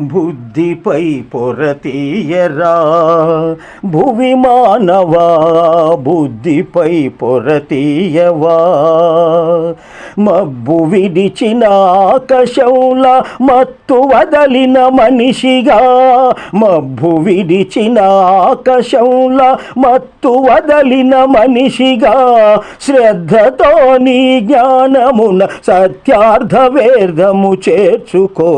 బుద్ధిపై పొరతీయరా. భువి మానవా బుద్ధిపై పొరతీయవా. మబ్బు విడిచిన ఆకాశంలా మత్తు వదలిన మనిషిగా. మబ్బు విడిచిన ఆకాశంలా మత్తు వదలిన మనిషిగా. శ్రద్ధతో నీ జ్ఞానమున సత్యార్థ వేర్ధము చేర్చుకో.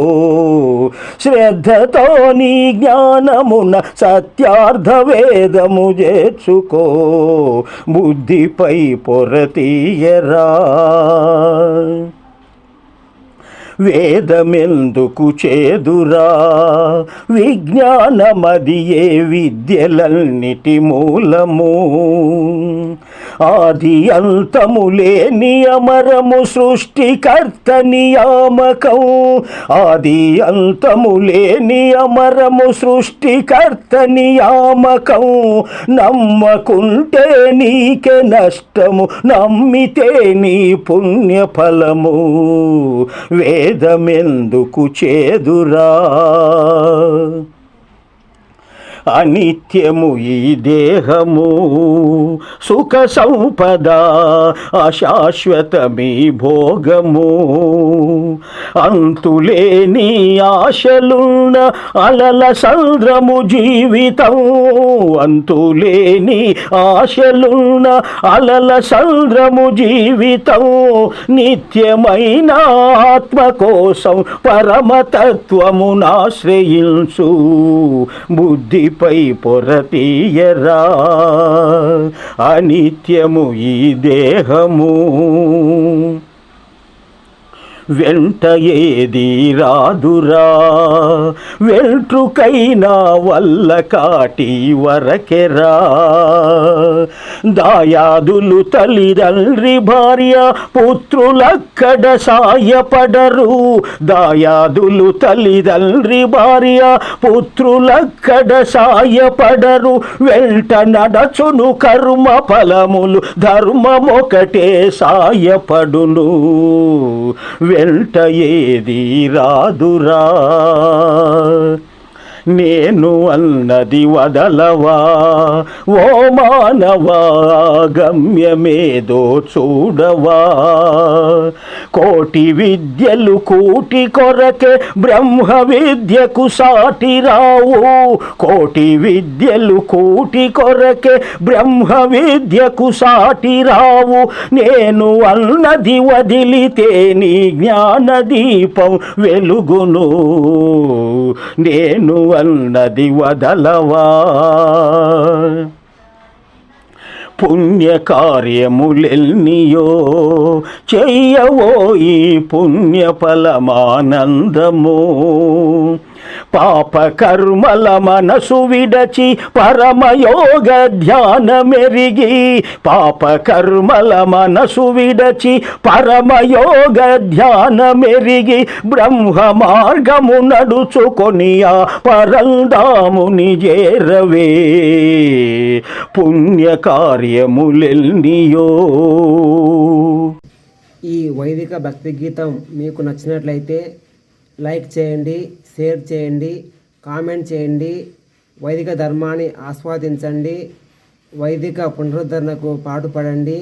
శ్రద్ధతో నీ జ్ఞానమున సత్యార్థ వేదము చేర్చుకో. బుద్ధిపై పొరతీయరా. వేదమెందుకు చేదురా? విజ్ఞానమదియే విద్యలన్నిటి మూలము. ఆది అంతము లేని అమరము సృష్టికర్త నియామకం ఆది అంతము లేని అమరము సృష్టికర్త నియామకం నమ్మకుంటే నీకే నష్టము నమ్మితే నీ పుణ్యఫలము. భేదమెందుకు చేదురా? అనిత్యము ఈ దేహము సుఖ సంపద అశాశ్వతమీ భోగము. అంతులేని ఆశలున్న అలల సంద్రము జీవితం అంతులేని ఆశలున్న అలల సంద్రము జీవితం నిత్యమైన ఆత్మ కోసం పరమతత్వమునాశ్రయించు పై పొరతీయరా. అనిత్యము ఈ దేహము. వెంట ఏది రాదురా. వెంట్రుకైనా వల్ల కాటి వరకెరా. దాయాదులు తల్లిదండ్రి భార్య పుత్రులక్కడ సాయపడరు. దాయాదులు తల్లిదండ్రి భార్య పుత్రులక్కడ సాయపడరు. వెంట నడచును కర్మ ఫలములు ధర్మమొకటే సాయపడును. వెంట ఏది రాదురా. నేను అన్నది వదలవా? ఓ మానవా గమ్యమేదో చూడవా? కోటి విద్యలు కూటి కొరకే బ్రహ్మ విద్యకు సాటి రావు. కోటి విద్యలు కూటి కొరకే బ్రహ్మ విద్యకు సాటి రావు. నేను అన్నది వదిలితే నీ జ్ఞాన దీపం వెలుగును. నేను అన్నది వదలవా పుణ్య కార్యములెల్నియో చెయ్యవో ఈ పుణ్య పాప కర్మల మనసు విడచి పరమయోగ ధ్యానమెరిగి పాప కర్మల మనసు విడచి పరమయోగ ధ్యానమెరిగి బ్రహ్మ మార్గము నడుచుకొని ఆ పరందాముని చేరవే. పుణ్యకార్యములెల్నియో ఈ వైదిక భక్తి గీతం మీకు నచ్చినట్లయితే లైక్ చేయండి షేర్ చేయండి కామెంట్ చేయండి వైదిక ధర్మాన్ని ఆస్వాదించండి వైదిక పునరుద్ధరణకు పాటుపడండి.